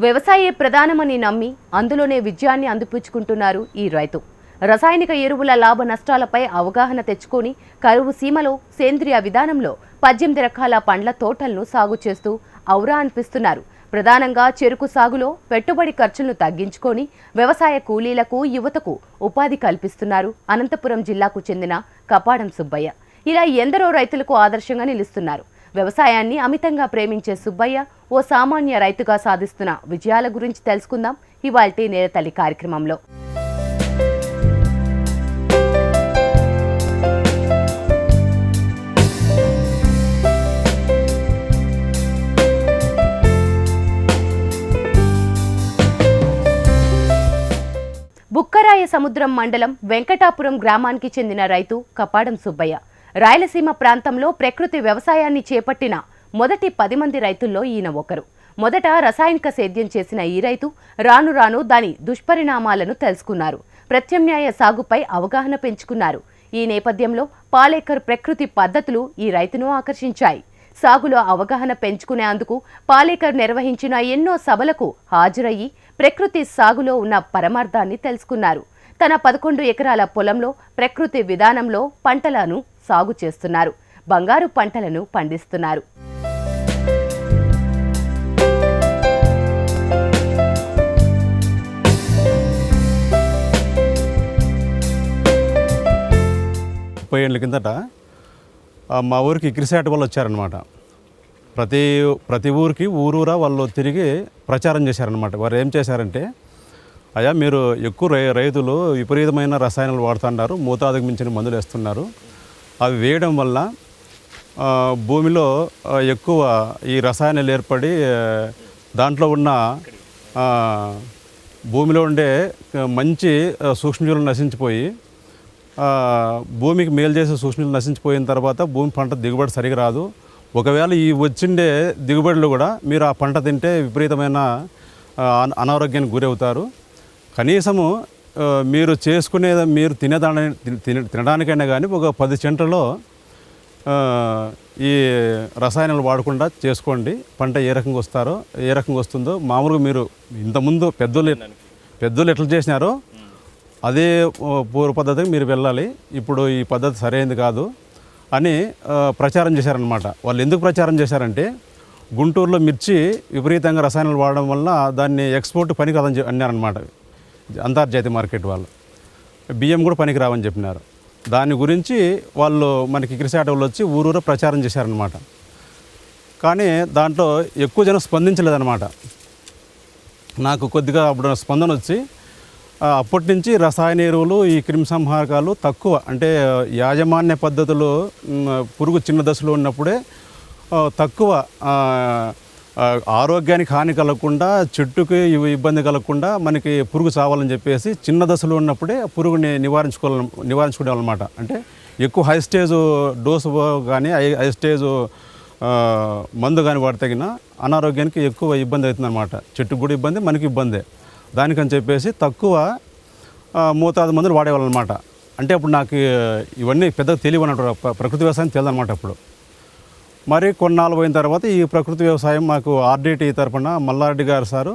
వ్యవసాయే ప్రధానమని నమ్మి అందులోనే విజయాన్ని అందిపుచ్చుకుంటున్నారు ఈ రైతు. రసాయనిక ఎరువుల లాభ నష్టాలపై అవగాహన తెచ్చుకొని కరువు సీమలో సేంద్రియ విధానంలో పద్దెనిమిది రకాల పండ్ల తోటలను సాగు చేస్తూ ఔరా అనిపిస్తున్నారు. ప్రధానంగా చెరుకు సాగులో పెట్టుబడి ఖర్చులను తగ్గించుకొని వ్యవసాయ కూలీలకు యువతకు ఉపాధి కల్పిస్తున్నారు అనంతపురం జిల్లాకు చెందిన కపాడం సుబ్బయ్య. ఇలా ఎందరో రైతులకు ఆదర్శంగా నిలుస్తున్నారు. వ్యవసాయాన్ని అమితంగా ప్రేమించే సుబ్బయ్య ఓ సామాన్య రైతుగా సాధిస్తున్న విజయాల గురించి తెలుసుకుందాం ఇవాల్టి నేలతల్లి కార్యక్రమంలో. బుక్కరాయ సముద్రం మండలం వెంకటాపురం గ్రామానికి చెందిన రైతు కపాడం సుబ్బయ్య. రాయలసీమ ప్రాంతంలో ప్రకృతి వ్యవసాయాన్ని చేపట్టిన మొదటి పది మంది రైతుల్లో ఈయన ఒకరు. మొదట రసాయనిక సేద్యం చేసిన ఈ రైతు రాను రాను దాని దుష్పరిణామాలను తెలుసుకున్నారు. ప్రత్యామ్నాయ సాగుపై అవగాహన పెంచుకున్నారు. ఈ నేపథ్యంలో పాలేకర్ ప్రకృతి పద్ధతులు ఈ రైతును ఆకర్షించాయి. సాగులో అవగాహన పెంచుకునేందుకు పాలేకర్ నిర్వహించిన ఎన్నో సభలకు హాజరయ్యి ప్రకృతి సాగులో ఉన్న పరమార్థాన్ని తెలుసుకున్నారు. తన పదకొండు ఎకరాల పొలంలో ప్రకృతి విధానంలో పంటలను సాగు చేస్తున్నారు. బంగారు పంటలను పండిస్తున్నారు. ముప్పై ఏళ్ళ కిందట మా ఊరికి ఇగ్రిసాట్ వాళ్ళు వచ్చారనమాట ప్రతి ప్రతి ఊరికి ఊరూరా వాళ్ళు తిరిగి ప్రచారం చేశారనమాట వారు ఏం చేశారంటే అయ్యా మీరు ఎక్కువ రై రైతులు విపరీతమైన రసాయనాలు వాడుతున్నారు మోతాదుకు మించిన మందులు వేస్తున్నారు. అవి వేయడం వల్ల భూమిలో ఎక్కువ ఈ రసాయనాలు ఏర్పడి దాంట్లో ఉన్న భూమిలో ఉండే మంచి సూక్ష్మజీవులు నశించిపోయి భూమికి మేలు చేసే సూక్ష్మజీవులు నశించిపోయిన తర్వాత భూమి పంట దిగుబడి సరిగా రాదు. ఒకవేళ ఈ వచ్చిండే దిగుబడులు కూడా మీరు ఆ పంట తింటే విపరీతమైన అన- అనారోగ్యానికి గురవుతారు. కనీసము మీరు చేసుకునే మీరు తినేదాని తిన- తినడానికైనా కానీ ఒక పది చెంటలో ఈ రసాయనాలు వాడకుండా చేసుకోండి. పంట ఏ రకంగా వస్తారో ఏ రకంగా వస్తుందో మామూలుగా మీరు ఇంతకుముందు పెద్దోళ్ళు పెద్దోళ్ళు ఎట్లా చేసినారో అదే పూర్వ పద్ధతికి మీరు వెళ్ళాలి. ఇప్పుడు ఈ పద్ధతి సరైనది కాదు అని ప్రచారం చేశారనమాట వాళ్ళు ఎందుకు ప్రచారం చేశారంటే గుంటూరులో మిర్చి విపరీతంగా రసాయనాలు వాడడం వల్ల దాన్ని ఎక్స్పోర్ట్ పనికి రాదని అన్నారనమాట అంతర్జాతీయ మార్కెట్ వాళ్ళు. బియ్యం కూడా పనికి రావని చెప్పినారు. దాని గురించి వాళ్ళు మనకి క్రిసాట్ వాళ్ళు వచ్చి ఊరూర ప్రచారం చేశారనమాట కానీ దాంట్లో ఎక్కువ జనం స్పందించలేదన్నమాట. నాకు కొద్దిగా అప్పుడు స్పందన వచ్చి అప్పటి నుంచి రసాయన ఎరువులు ఈ క్రిమిసంహారకాలు తక్కువ. అంటే యాజమాన్య పద్ధతులు పురుగు చిన్న దశలో ఉన్నప్పుడే తక్కువ ఆరోగ్యానికి హాని కలగకుండా చెట్టుకి ఇబ్బంది కలగకుండా మనకి పురుగు చావాలని చెప్పేసి చిన్న దశలో ఉన్నప్పుడే పురుగుని నివారించుకోవాలి నివారించుకోవాలన్నమాట అంటే ఎక్కువ హై స్టేజ్ డోసు కానీ హై హై స్టేజ్ మందు కానీ వాడి తగిన అనారోగ్యానికి ఎక్కువ ఇబ్బంది అవుతుందన్నమాట. చెట్టుకు కూడా ఇబ్బంది మనకి ఇబ్బందే. దానికని చెప్పేసి తక్కువ మోతాదు మందులు వాడేవాళ్ళు అనమాట అంటే అప్పుడు నాకు ఇవన్నీ పెద్దగా తెలియనట్టు ప్రకృతి వ్యవసాయం తెలియదన్నమాట అప్పుడు. మరి కొన్నాళ్ళు పోయిన తర్వాత ఈ ప్రకృతి వ్యవసాయం మాకు ఆర్డీటీ తరపున మల్లారెడ్డి గారు సారు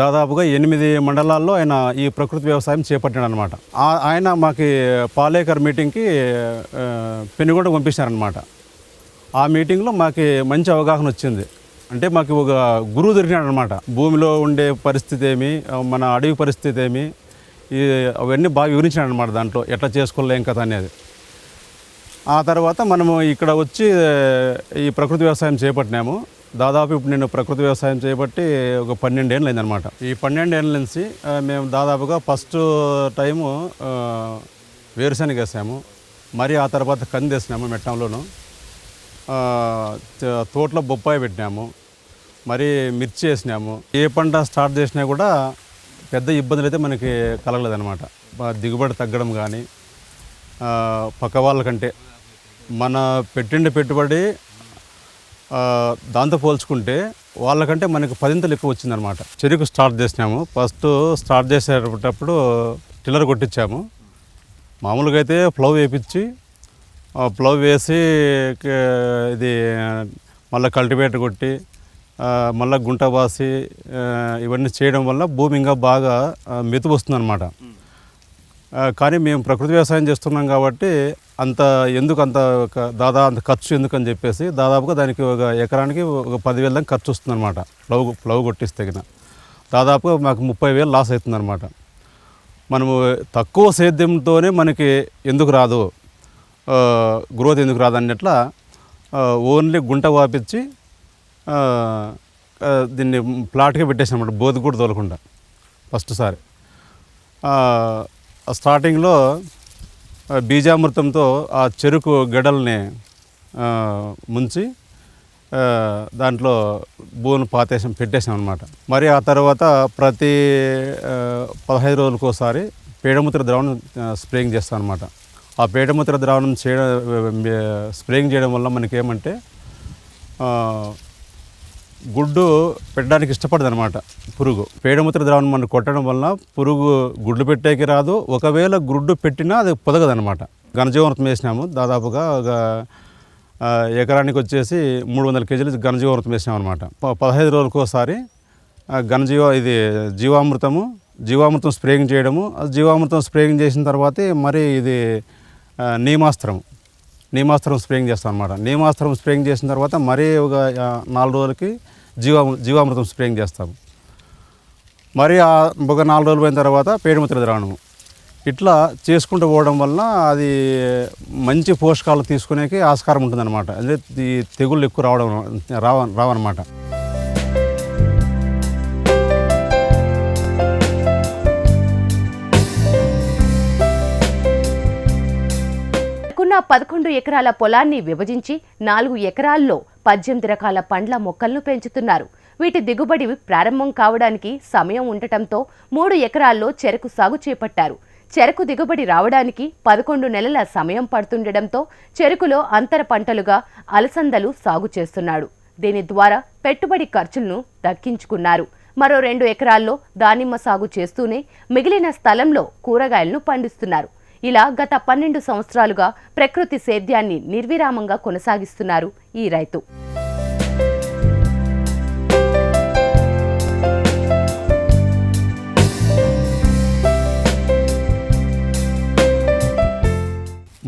దాదాపుగా ఎనిమిది మండలాల్లో ఆయన ఈ ప్రకృతి వ్యవసాయం చేపట్టాడు అనమాట ఆయన మాకు పాలేకర్ మీటింగ్కి పెనుగొండ పంపించారనమాట. ఆ మీటింగ్లో మాకు మంచి అవగాహన వచ్చింది. అంటే మాకు ఒక గురువు దొరికినాడు అనమాట భూమిలో ఉండే పరిస్థితి ఏమి మన అడవి పరిస్థితి ఏమి ఈ అవన్నీ బాగా వివరించినాడు అనమాట దాంట్లో ఎట్లా చేసుకోలేం కదా కథ అనేది. ఆ తర్వాత మనము ఇక్కడ వచ్చి ఈ ప్రకృతి వ్యవసాయం చేపట్టినాము. దాదాపు ఇప్పుడు నేను ప్రకృతి వ్యవసాయం చేపట్టి ఒక పన్నెండేళ్ళు అయిందనమాట ఈ పన్నెండేళ్ళ నుంచి మేము దాదాపుగా ఫస్ట్ టైము వేరుశనగ వేసాము. మరి ఆ తర్వాత కంది వేసినాము మెట్టంలోను. తోటలో బొప్పాయి పెట్టినాము. మరి మిర్చి వేసినాము. ఏ పంట స్టార్ట్ చేసినా కూడా పెద్ద ఇబ్బందులు అయితే మనకి కలగలేదన్నమాట. దిగుబడి తగ్గడం కానీ పక్క వాళ్ళకంటే. మన పెట్టిన పెట్టుబడి దాంతో పోల్చుకుంటే వాళ్ళకంటే మనకి పదింతలు ఎక్కువ వచ్చిందనమాట చెరుకు స్టార్ట్ చేసినాము. ఫస్ట్ స్టార్ట్ చేసేటప్పుడు టిల్లర్ కొట్టించాము. మామూలుగా అయితే ప్లవ్ వేపించి ప్లవ్ వేసి ఇది మళ్ళీ కల్టివేటర్ కొట్టి మళ్ళీ గుంట బాసి ఇవన్నీ చేయడం వల్ల భూమి ఇంకా బాగా మెతుకు వస్తుందన్నమాట కానీ మేము ప్రకృతి వ్యవసాయం చేస్తున్నాం కాబట్టి అంత ఎందుకు అంత ఒక దాదా అంత ఖర్చు ఎందుకని చెప్పేసి దాదాపుగా దానికి ఒక ఎకరానికి ఒక పదివేల దాకా ఖర్చు వస్తుంది అనమాట ప్లవ్ ప్లవ్ కొట్టిస్తే తగిన దాదాపుగా మాకు ముప్పై వేలు లాస్ అవుతుంది అనమాట మనము తక్కువ సేద్యంతోనే మనకి ఎందుకు రాదు? గ్రోత్ ఎందుకు రాదు అన్నట్ల ఓన్లీ గుంట వాపించి దీన్ని ప్లాట్గా పెట్టేసాం బోధి కూడా తోలకుండా. ఫస్ట్ సారి. ఆ, స్టార్టింగ్లో బీజామృతంతో ఆ చెరుకు గడల్ని ముంచి దాంట్లో భూమిని పాతేసాం పెట్టేసాం అనమాట మరి ఆ తర్వాత ప్రతి పదహైదు రోజులకోసారి పేడముత్ర ద్రావణం స్ప్రేయింగ్ చేస్తాం అనమాట ఆ పేడముత్ర ద్రావణం చేయడం స్ప్రేయింగ్ చేయడం వల్ల మనకేమంటే గుడ్డు పెట్టడానికి ఇష్టపడదు అనమాట పురుగు. పేడముత్ర ద్రావణం మనం కొట్టడం వలన పురుగు గుడ్లు పెట్టేకి రాదు. ఒకవేళ గుడ్డు పెట్టినా అది పొదగదు అనమాట ఘనజీవనృతం వేసినాము. దాదాపుగా ఒక ఎకరానికి వచ్చేసి మూడు వందల కేజీలు ఘనజీవామృతం వేసినాం అనమాట పదహైదు రోజులకు ఒకసారి ఘనజీవ ఇది జీవామృతము జీవామృతం స్ప్రేయింగ్ చేయడము జీవామృతం స్ప్రేయింగ్ చేసిన తర్వాత మరి ఇది నీమాస్త్రం నీమాస్త్రం స్ప్రేయింగ్ చేస్తాం అనమాట నీమాస్త్రం స్ప్రేయింగ్ చేసిన తర్వాత మరీ ఒక నాలుగు రోజులకి జీవా జీవామృతం స్ప్రేయింగ్ చేస్తాము. మరి ఆ ఒక నాలుగు రోజులు పోయిన తర్వాత పేడుముత్ర ద్రావణము ఇట్లా చేసుకుంటూ పోవడం వలన అది మంచి పోషకాలు తీసుకునేకి ఆస్కారం ఉంటుందన్నమాట. అదే ఈ తెగుళ్ళు ఎక్కువ రావడం రావ రావన్నమాట. కున్న పదకొండు ఎకరాల పొలాన్ని విభజించి నాలుగు ఎకరాల్లో పద్దెనిమిది రకాల పండ్ల మొక్కలను పెంచుతున్నారు. వీటి దిగుబడి ప్రారంభం కావడానికి సమయం ఉండటంతో మూడు ఎకరాల్లో చెరకు సాగు చేపట్టారు. చెరకు దిగుబడి రావడానికి పదకొండు నెలల సమయం పడుతుండటంతో చెరుకులో అంతర పంటలుగా అలసందలు సాగు చేస్తున్నాడు. దీని ద్వారా పెట్టుబడి ఖర్చులను దక్కించుకున్నారు మరో రెండు ఎకరాల్లో దానిమ్మ సాగు చేస్తూనే మిగిలిన స్థలంలో కూరగాయలను పండిస్తున్నారు. ఇలా గత పన్నెండు సంవత్సరాలుగా ప్రకృతి సేద్యాన్ని నిర్విరామంగా కొనసాగిస్తున్నారు ఈ రైతు.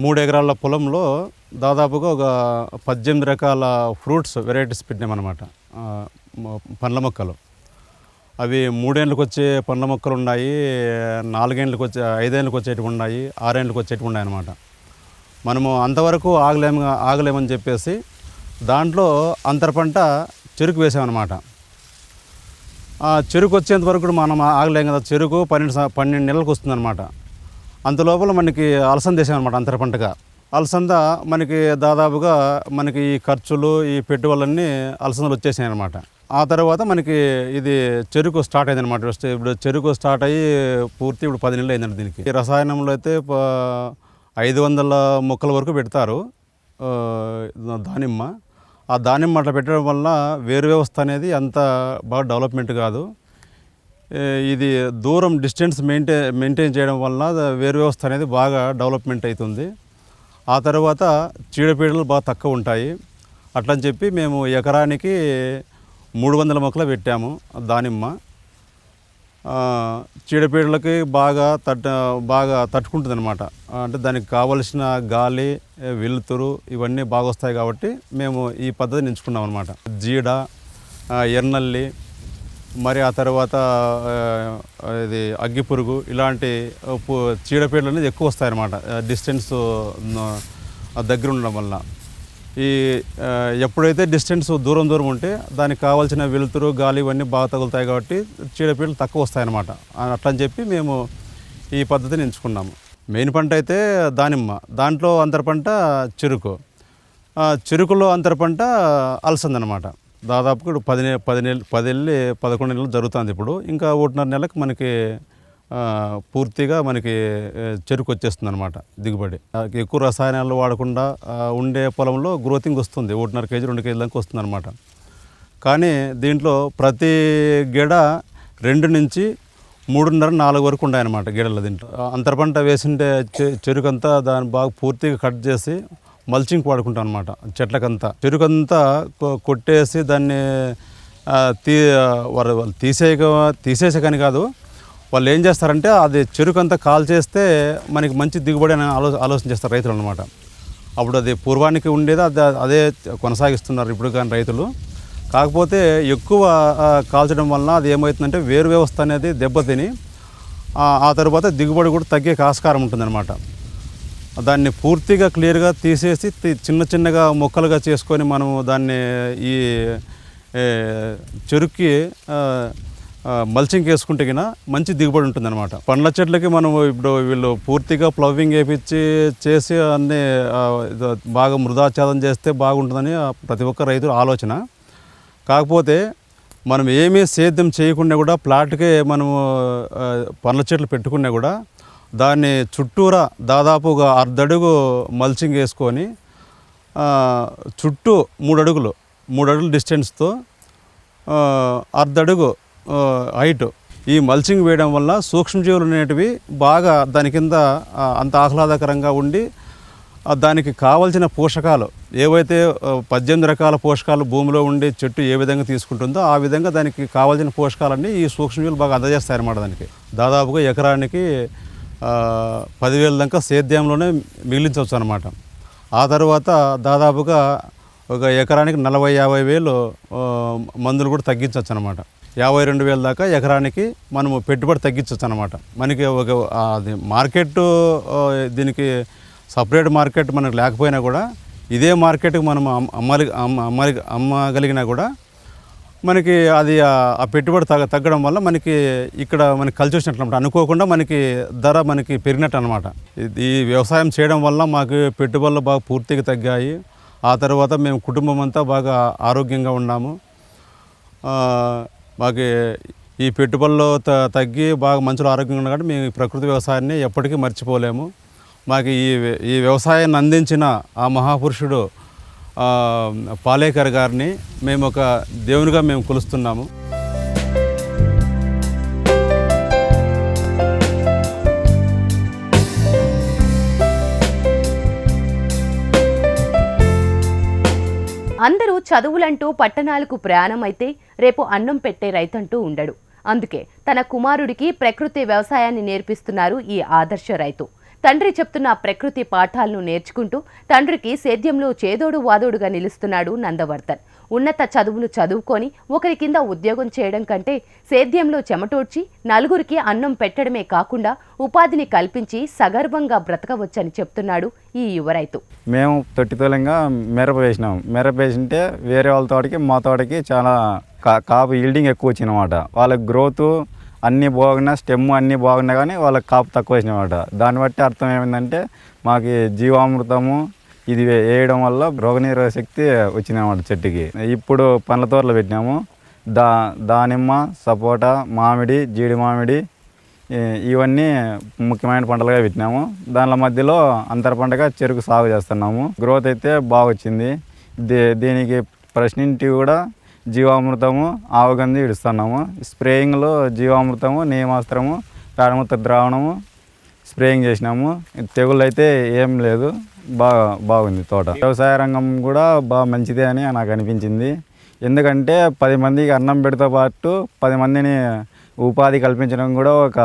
మూడు ఎకరాల పొలంలో దాదాపుగా ఒక పద్దెనిమిది రకాల ఫ్రూట్స్ వెరైటీస్ పెట్టినామన్నమాట. పండ్ల మొక్కలు. అవి మూడేళ్ళకి వచ్చే పండ్ల మొక్కలు ఉన్నాయి నాలుగేళ్ళకి వచ్చే ఐదేళ్ళకి వచ్చేటివి ఉన్నాయి ఆరేళ్ళకి వచ్చేటివి ఉన్నాయి అన్నమాట మనము అంతవరకు ఆగలేము ఆగలేమని చెప్పేసి దాంట్లో అంతర పంట చెరుకు వేసామన్నమాట. చెరుకు వచ్చేంత వరకు మనం ఆగలేం కదా చెరుకు పన్నెండు పన్నెండు నెలలకు వస్తుందన్నమాట. అంత లోపల మనకి అలసంద వేసామన్నమాట అనమాట అంతర పంటగా. అలసంద మనకి దాదాపుగా మనకి ఈ ఖర్చులు ఈ పెట్టుబడులన్నీ అలసందలు వచ్చేసాయి అనమాట ఆ తర్వాత మనకి ఇది చెరుకు స్టార్ట్ అయింది అనమాట ఇప్పుడు చెరుకు స్టార్ట్ అయ్యి పూర్తి ఇప్పుడు పది నెలలు అయిందండి దీనికి. రసాయనంలో అయితే ఐదు వందల మొక్కల వరకు పెడతారు. దానిమ్మ. ఆ దానిమ్మ అట్లా పెట్టడం వల్ల వేరు వ్యవస్థ అనేది అంత బాగా డెవలప్మెంట్ కాదు. ఇది దూరం డిస్టెన్స్ మెయింటైన్ మెయింటైన్ చేయడం వల్ల వేరు వ్యవస్థ అనేది బాగా డెవలప్మెంట్ అవుతుంది ఆ తర్వాత చీడపీడలు బాగా తక్కువ ఉంటాయి. అట్లని చెప్పి మేము ఎకరానికి మూడు వందల మొక్కలు పెట్టాము దానిమ్మ. చీడపీడలకి బాగా తట్ట బాగా తట్టుకుంటుంది అనమాట అంటే దానికి కావలసిన గాలి వెలుతురు ఇవన్నీ బాగా వస్తాయి కాబట్టి మేము ఈ పద్ధతిని ఎంచుకున్నాం అనమాట జీడ ఎర్నల్లి మరి ఆ తర్వాత ఇది అగ్గి పురుగు ఇలాంటి చీడపీడలు అనేది ఎక్కువ వస్తాయన్నమాట డిస్టెన్స్ దగ్గర ఉండడం వల్ల. ఈ ఎప్పుడైతే డిస్టెన్స్ దూరం దూరం ఉంటే దానికి కావాల్సిన వెలుతురు గాలి ఇవన్నీ బాగా తగులుతాయి కాబట్టి చీడపీడలు తక్కువ వస్తాయన్నమాట. అట్లని అని చెప్పి మేము ఈ పద్ధతిని ఎంచుకున్నాము. మెయిన్ పంట అయితే దానిమ్మ. దాంట్లో అంతర పంట చెరుకు. చెరుకులో అంతర పంట అలసందనమాట దాదాపు ఇప్పుడు పది పది నెలలు పది వెళ్ళి పదకొండు నెలలు జరుగుతుంది ఇప్పుడు. ఇంకా ఒకటిన్నర నెలకు మనకి పూర్తిగా మనకి చెరుకు వచ్చేస్తుంది అనమాట దిగుబడి ఎక్కువ రసాయనాలు వాడకుండా ఉండే పొలంలో గ్రోతింగ్ వస్తుంది. ఒకటిన్నర కేజీ రెండు కేజీ దాకా వస్తుంది అనమాట కానీ దీంట్లో ప్రతి గిడ రెండు నుంచి మూడున్నర నాలుగు వరకు ఉన్నాయన్నమాట గిడల దీంట్లో. అంతర పంట వేసింటే చెరుకంతా దాన్ని బాగా పూర్తిగా కట్ చేసి మల్చింగ్ వాడుకుంటాం అనమాట చెట్లకంతా. చెరుకంతా కొ- కొట్టేసి దాన్ని తీ వారు వాళ్ళు తీసేయక కానీ కాదు వాళ్ళు ఏం చేస్తారంటే అది చెరుకు అంతా కాల్ చేస్తే మనకి మంచి దిగుబడి అని ఆలో ఆలోచన చేస్తారు రైతులు అనమాట అప్పుడు అది పూర్వానికి ఉండేది అది అదే కొనసాగిస్తున్నారు ఇప్పుడు కానీ రైతులు. కాకపోతే ఎక్కువ కాల్చడం వలన అది ఏమవుతుందంటే వేరు వ్యవస్థ అనేది దెబ్బతిని ఆ, తర్వాత దిగుబడి కూడా తగ్గే ఆస్కారం ఉంటుందన్నమాట. దాన్ని పూర్తిగా క్లియర్గా తీసేసి తి- చిన్న చిన్నగా మొక్కలుగా చేసుకొని మనము దాన్ని ఈ చెరుక్కి మల్చింగ్ వేసుకుంటే గిన మంచి దిగుబడి ఉంటుందన్నమాట. పండ్ల చెట్లకి మనం ఇప్పుడు వీళ్ళు పూర్తిగా ప్లవింగ్ వేపించి చేసి అన్ని బాగా మృదాచ్ఛాదం చేస్తే బాగుంటుందని ప్రతి ఒక్క రైతు ఆలోచన. కాకపోతే మనం ఏమీ సేద్యం చేయకుండా కూడా ప్లాట్కే మనము పండ్ల చెట్లు పెట్టుకున్నా కూడా దాన్ని చుట్టూరా దాదాపుగా అర్ధడుగు మల్చింగ్ వేసుకొని చుట్టూ మూడు అడుగులు మూడు అడుగులు డిస్టెన్స్తో అర్ధడుగు హైట్ ఈ మల్చింగ్ వేయడం వల్ల సూక్ష్మజీవులు అనేటివి బాగా దాని కింద అంత ఆహ్లాదకరంగా ఉండి దానికి కావలసిన పోషకాలు ఏవైతే పద్దెనిమిది రకాల పోషకాలు భూమిలో ఉండే చెట్టు ఏ విధంగా తీసుకుంటుందో ఆ విధంగా దానికి కావాల్సిన పోషకాలన్నీ ఈ సూక్ష్మజీవులు బాగా అందజేస్తాయన్నమాట దానికి. దాదాపుగా ఎకరానికి పదివేల దాకా సేద్యంలోనే మిగిలించవచ్చు అనమాట ఆ తర్వాత దాదాపుగా ఒక ఎకరానికి నలభై యాభై వేలు మందులు కూడా తగ్గించవచ్చు అనమాట యాభై రెండు వేల దాకా ఎకరానికి మనము పెట్టుబడి తగ్గించవచ్చు అనమాట మనకి ఒక అది మార్కెట్ దీనికి సపరేట్ మార్కెట్ మనకు లేకపోయినా కూడా ఇదే మార్కెట్కి మనం అమ్మాలి అమ్మాలి అమ్మగలిగినా కూడా మనకి అది ఆ పెట్టుబడి తగ్గ తగ్గడం వల్ల మనకి ఇక్కడ మనకి కలిసి వచ్చినట్లు అనమాట అనుకోకుండా మనకి ధర మనకి పెరిగినట్టు అనమాట ఈ వ్యవసాయం చేయడం వల్ల మాకు పెట్టుబడులు బాగా పూర్తిగా తగ్గాయి. ఆ తర్వాత మేము కుటుంబం అంతా బాగా ఆరోగ్యంగా ఉన్నాము. మాకు ఈ పెట్టుబడులు త తగ్గి బాగా మంచులో ఆరోగ్యంగా ఉన్నా మేము ఈ ప్రకృతి వ్యవసాయాన్ని ఎప్పటికీ మర్చిపోలేము. మాకు ఈ ఈ వ్యవసాయాన్ని అందించిన ఆ మహాపురుషుడు పాలేకర్ గారిని మేము ఒక దేవునిగా మేము కొలుస్తున్నాము. అందరూ చదువులంటూ పట్టణాలకు ప్రయాణం అయితే రేపు అన్నం పెట్టే రైతంటూ ఉండడు. అందుకే తన కుమారుడికి ప్రకృతి వ్యవసాయాన్ని నేర్పిస్తున్నారు ఈ ఆదర్శ రైతు. తండ్రి చెప్తున్న ప్రకృతి పాఠాలను నేర్చుకుంటూ తండ్రికి సేద్యంలో చేదోడు వాదోడుగా నిలుస్తున్నాడు నందవర్ధన్. ఉన్నత చదువులు చదువుకొని ఒకరి కింద ఉద్యోగం చేయడం కంటే సేద్యంలో చెమటోడ్చి నలుగురికి అన్నం పెట్టడమే కాకుండా ఉపాధిని కల్పించి సగర్వంగా బ్రతకవచ్చని చెప్తున్నాడు ఈ యువరైతు మేము తొట్టితోలంగా మిరప వేసినాం. మిరప వేసింటే వేరే వాళ్ళ తోటకి మా తోటకి చాలా కా కాపు ఈల్డింగ్ ఎక్కువ వచ్చిందన్నమాట. వాళ్ళకి గ్రోత్ అన్నీ బాగున్నా స్టెమ్ అన్నీ బాగున్నా కానీ వాళ్ళకి కాపు తక్కువ వచ్చినమాట దాన్ని బట్టి అర్థం ఏమైందంటే మాకు జీవామృతము ఇది వేయడం వల్ల రోగనిరోధక శక్తి వచ్చిందన్నమాట చెట్టుకి. ఇప్పుడు పండ్ల తోటలు పెట్టినాము. దా దానిమ్మ సపోటా మామిడి జీడి మామిడి ఇవన్నీ ముఖ్యమైన పంటలుగా పెట్టినాము. దానిల మధ్యలో అంతర పంటగా చెరుకు సాగు చేస్తున్నాము. గ్రోత్ అయితే బాగా వచ్చింది దీ దీనికి ప్రశ్నింటి కూడా జీవామృతము ఆవగంది ఇడుస్తున్నాము స్ప్రేయింగ్లో జీవామృతము నియమాస్త్రము పేడమూత్ర ద్రావణము స్ప్రేయింగ్ చేసినాము. తెగుళ్ళు అయితే ఏం లేదు. బాగా బాగుంది తోట. వ్యవసాయ రంగం కూడా బాగా మంచిదే అని నాకు అనిపించింది. ఎందుకంటే పది మందికి అన్నం పెడితో పాటు పది మందిని ఉపాధి కల్పించడం కూడా ఒక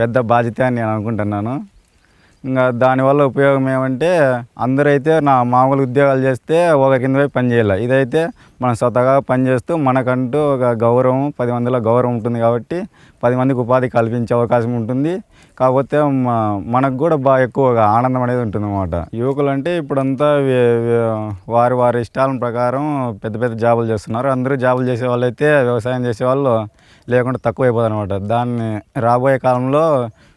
పెద్ద బాధ్యత అని నేను అనుకుంటున్నాను. ఇంకా దానివల్ల ఉపయోగం ఏమంటే అందరైతే నా మామూలు ఉద్యోగాలు చేస్తే ఒక కింద పోయి పని చేయాలి. ఇదైతే మనం స్వతహాగా పని చేస్తూ మనకంటూ ఒక గౌరవం పది మందిలో గౌరవం ఉంటుంది కాబట్టి పది మందికి ఉపాధి కల్పించే అవకాశం ఉంటుంది. కాకపోతే మనకు కూడా బాగా ఎక్కువగా ఆనందం అనేది ఉంటుంది అన్నమాట యువకులు అంటే ఇప్పుడంతా వారి వారి ఇష్టాల ప్రకారం పెద్ద పెద్ద జాబులు చేస్తున్నారు. అందరూ జాబులు చేసే వాళ్ళు అయితే వ్యవసాయం చేసేవాళ్ళు లేకుండా తక్కువ అనమాట దాన్ని రాబోయే కాలంలో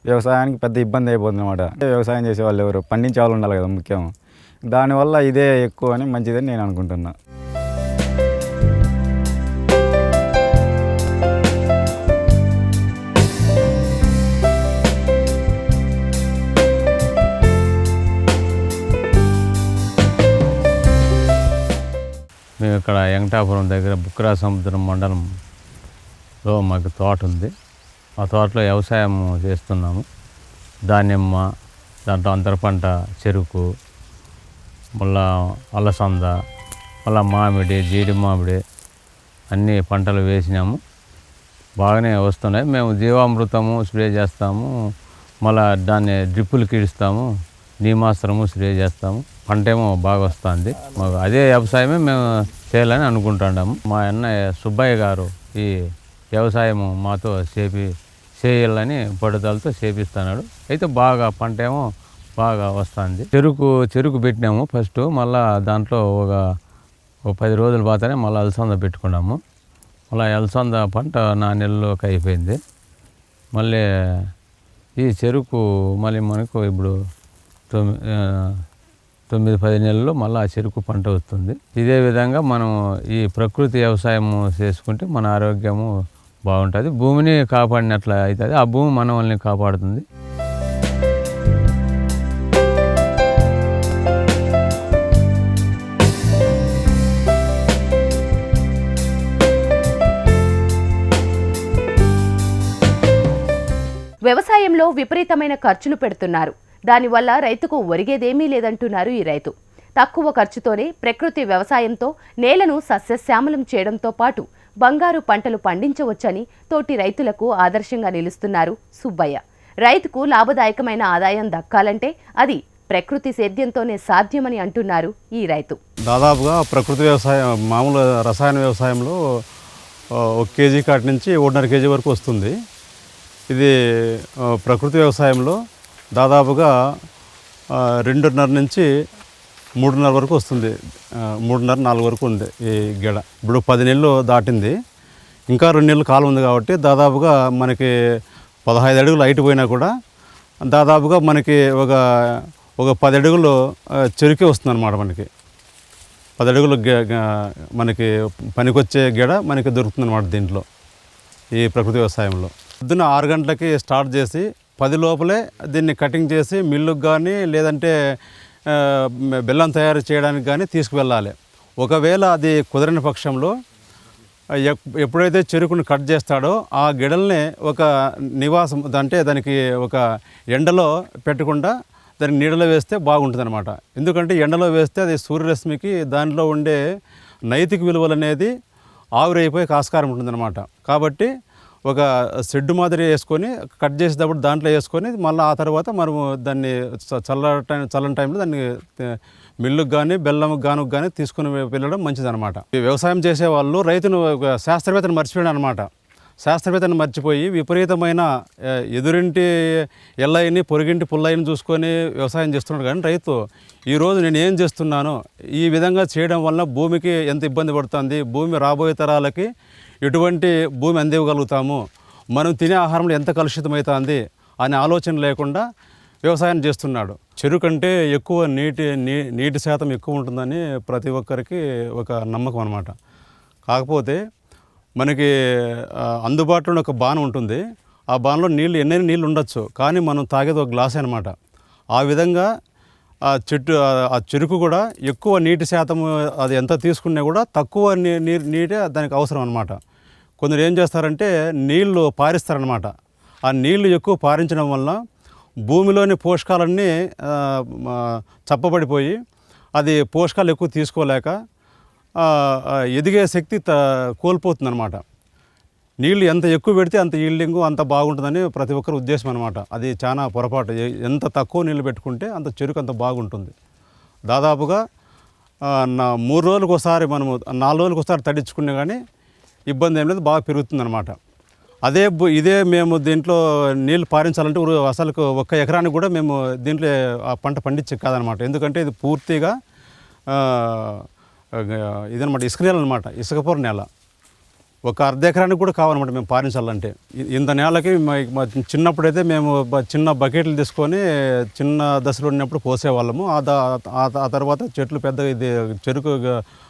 వ్యవసాయానికి పెద్ద ఇబ్బంది అయిపోతుంది అనమాట వ్యవసాయం చేసే వాళ్ళు ఎవరు? పండించే వాళ్ళు ఉండాలి కదా ముఖ్యం. దానివల్ల ఇదే ఎక్కువ అని మంచిదని నేను అనుకుంటున్నా. మేము ఇక్కడ వెంకటాపురం దగ్గర బుక్రా సముద్రం మండలంలో మాకు తోట ఉంది. మా తోటలో వ్యవసాయం చేస్తున్నాము. దానిమ్మ దాంట్లో అంతర పంట చెరుకు మళ్ళా అలసంద మళ్ళా మామిడి జీడి మామిడి అన్ని పంటలు వేసినాము. బాగానే వస్తున్నాయి. మేము జీవామృతము స్ప్రే చేస్తాము. మళ్ళా దాన్ని డ్రిప్పులు కీడుస్తాము. నీమాస్త్రము స్ప్రే చేస్తాము. పంట ఏమో బాగా వస్తుంది. మాకు అదే వ్యవసాయమే మేము చేయాలని అనుకుంటున్నాము. మా అన్నయ్య సుబ్బయ్య గారు ఈ వ్యవసాయము మాతో చేపి చేయాలని పట్టుదలతో చేపిస్తున్నాడు. అయితే బాగా పంట ఏమో బాగా వస్తుంది. చెరుకు చెరుకు పెట్టినాము ఫస్ట్. మళ్ళా దాంట్లో ఒక ఒక పది రోజులు పాతనే మళ్ళీ అలసంద పెట్టుకున్నాము. మళ్ళీ అలసంద పంట నా నెలలోకి అయిపోయింది. మళ్ళీ ఈ చెరుకు మళ్ళీ మనకు ఇప్పుడు తొమ్మిది తొమ్మిది పది నెలల్లో మళ్ళీ ఆ చెరుకు పంట వస్తుంది. ఇదే విధంగా మనం ఈ ప్రకృతి వ్యవసాయం చేసుకుంటే మన ఆరోగ్యము బాగుంటుంది. భూమిని కాపాడినట్లు అవుతుంది ఆ భూమి మనల్ని కాపాడుతుంది. వ్యవసాయంలో విపరీతమైన ఖర్చులు పెడుతున్నారు. దానివల్ల రైతుకు ఒరిగేదేమీ లేదంటున్నారు ఈ రైతు. తక్కువ ఖర్చుతోనే ప్రకృతి వ్యవసాయంతో నేలను సస్యశ్యామలం చేయడంతో పాటు బంగారు పంటలు పండించవచ్చని తోటి రైతులకు ఆదర్శంగా నిలుస్తున్నారు సుబ్బయ్య. రైతుకు లాభదాయకమైన ఆదాయం దక్కాలంటే అది ప్రకృతి సేద్యంతోనే సాధ్యమని అంటున్నారు ఈ రైతు. దాదాపుగా ప్రకృతి వ్యవసాయం మామూలు రసాయన వ్యవసాయంలో ఒక కేజీ కాటి నుంచి ఒకటిన్నర కేజీ వరకు వస్తుంది. ఇది ప్రకృతి వ్యవసాయంలో దాదాపుగా రెండున్నర నుంచి మూడున్నర వరకు వస్తుంది. మూడున్నర నాలుగు వరకు ఉంది ఈ గెడ. ఇప్పుడు పది నెలలు దాటింది. ఇంకా రెండు నెలలు కాలం ఉంది కాబట్టి దాదాపుగా మనకి పదహైదు అడుగులు హైట్ పోయినా కూడా దాదాపుగా మనకి ఒక ఒక పది అడుగులు చెరుకే వస్తుంది అనమాట మనకి. పది అడుగులు గె- మనకి పనికొచ్చే గెడ మనకి దొరుకుతుంది అనమాట దీంట్లో ఈ ప్రకృతి వ్యవసాయంలో. పొద్దున్న ఆరు గంటలకి స్టార్ట్ చేసి పది లోపలే దీన్ని కటింగ్ చేసి మిల్లుకు కానీ లేదంటే బెల్లం తయారు చేయడానికి కానీ తీసుకువెళ్ళాలి. ఒకవేళ అది కుదరని పక్షంలో ఎప్పుడైతే చెరుకుని కట్ చేస్తాడో ఆ గిడల్ని ఒక నివాసం అంటే దానికి ఒక ఎండలో పెట్టకుండా దానికి నీడలో వేస్తే బాగుంటుందన్నమాట. ఎందుకంటే ఎండలో వేస్తే అది సూర్యరశ్మికి దానిలో ఉండే నైతిక విలువలు అనేది ఆవిరైపోయే ఆస్కారం ఉంటుందన్నమాట. కాబట్టి ఒక షెడ్ మాదిరి వేసుకొని కట్ చేసేటప్పుడు దాంట్లో వేసుకొని మళ్ళీ ఆ తర్వాత మనము దాన్ని చ- చల్ల టైం చల్లని టైంలో దాన్ని మిల్లుకు కానీ బెల్లం గానుకు కానీ తీసుకుని వెళ్ళడం మంచిదనమాట. ఈ వ్యవసాయం చేసే వాళ్ళు రైతును శాస్త్రవేత్తను మర్చిపోయాడు అనమాట శాస్త్రవేత్తను మర్చిపోయి విపరీతమైన ఎదురింటి ఎల్లయ్యని పొరుగింటి పుల్లయ్యని చూసుకొని వ్యవసాయం చేస్తున్నాడు. కానీ రైతు ఈరోజు నేను ఏం చేస్తున్నాను ఈ విధంగా చేయడం వల్ల భూమికి ఎంత ఇబ్బంది పడుతుంది భూమి రాబోయే తరాలకి ఎటువంటి భూమి అందివ్వగలుగుతాము మనం తినే ఆహారంలో ఎంత కలుషితమవుతుంది అనే ఆలోచన లేకుండా వ్యవసాయం చేస్తున్నాడు. చెరుకు అంటే ఎక్కువ నీటి నీ నీటి శాతం ఎక్కువ ఉంటుందని ప్రతి ఒక్కరికి ఒక నమ్మకం అనమాట కాకపోతే మనకి అందుబాటులో ఒక బాణ ఉంటుంది. ఆ బాణలో నీళ్ళు ఎన్నైనా నీళ్ళు ఉండొచ్చు. కానీ మనం తాగేది ఒక గ్లాస్ అనమాట ఆ విధంగా ఆ చెట్టు ఆ- చెరుకు కూడా ఎక్కువ నీటి శాతం అది ఎంత తీసుకున్నా కూడా తక్కువ నీ నీరు నీటే దానికి అవసరం అనమాట కొందరు ఏం చేస్తారంటే నీళ్ళు పారిస్తారనమాట ఆ నీళ్ళు ఎక్కువ పారించడం వల్ల భూమిలోని పోషకాలన్నీ చప్పబడిపోయి అది పోషకాలు ఎక్కువ తీసుకోలేక ఎదిగే శక్తి త నీళ్ళు ఎంత ఎక్కువ పెడితే అంత ఈల్డింగ్ అంత బాగుంటుందని ప్రతి ఒక్కరి ఉద్దేశం అనమాట అది చాలా పొరపాటు. ఎంత తక్కువ నీళ్ళు పెట్టుకుంటే అంత చెరుకు అంత బాగుంటుంది. దాదాపుగా నా మూడు రోజులకు ఒకసారి మనము నాలుగు రోజులకు ఒకసారి తడించుకున్నా కానీ ఇబ్బంది ఏం లేదు బాగా పెరుగుతుంది అనమాట అదే ఇదే మేము దీంట్లో నీళ్ళు పారించాలంటే అసలు ఒక్క ఎకరానికి కూడా మేము దీంట్లో ఆ పంట పండించే కాదనమాట ఎందుకంటే ఇది పూర్తిగా ఇదనమాట ఇసుక నేల అనమాట ఇసుకపూర నేల. ఒక అర్ధ ఎకరానికి కూడా కావాలన్నమాట మేము పారించాలంటే ఇంత నేలకి మా- చిన్నప్పుడైతే మేము చిన్న బకెట్లు తీసుకొని చిన్న దశలో ఉన్నప్పుడు పోసేవాళ్ళము ఆ తర్వాత చెట్లు పెద్దగా ఇది చెరుకు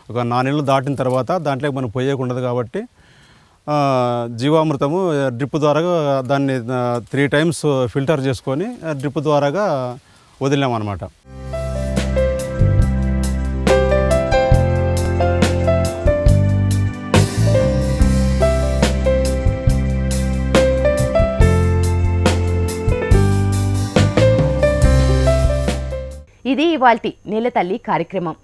ఒక నాణ్యలు దాటిన తర్వాత దాంట్లో మనం పోయేకుండదు కాబట్టి జీవామృతము డ్రిప్ ద్వారాగా దాన్ని త్రీ టైమ్స్ ఫిల్టర్ చేసుకొని డ్రిప్ ద్వారాగా వదిలామన్నమాట ఇది ఇవాల్టి నేలతల్లి కార్యక్రమం.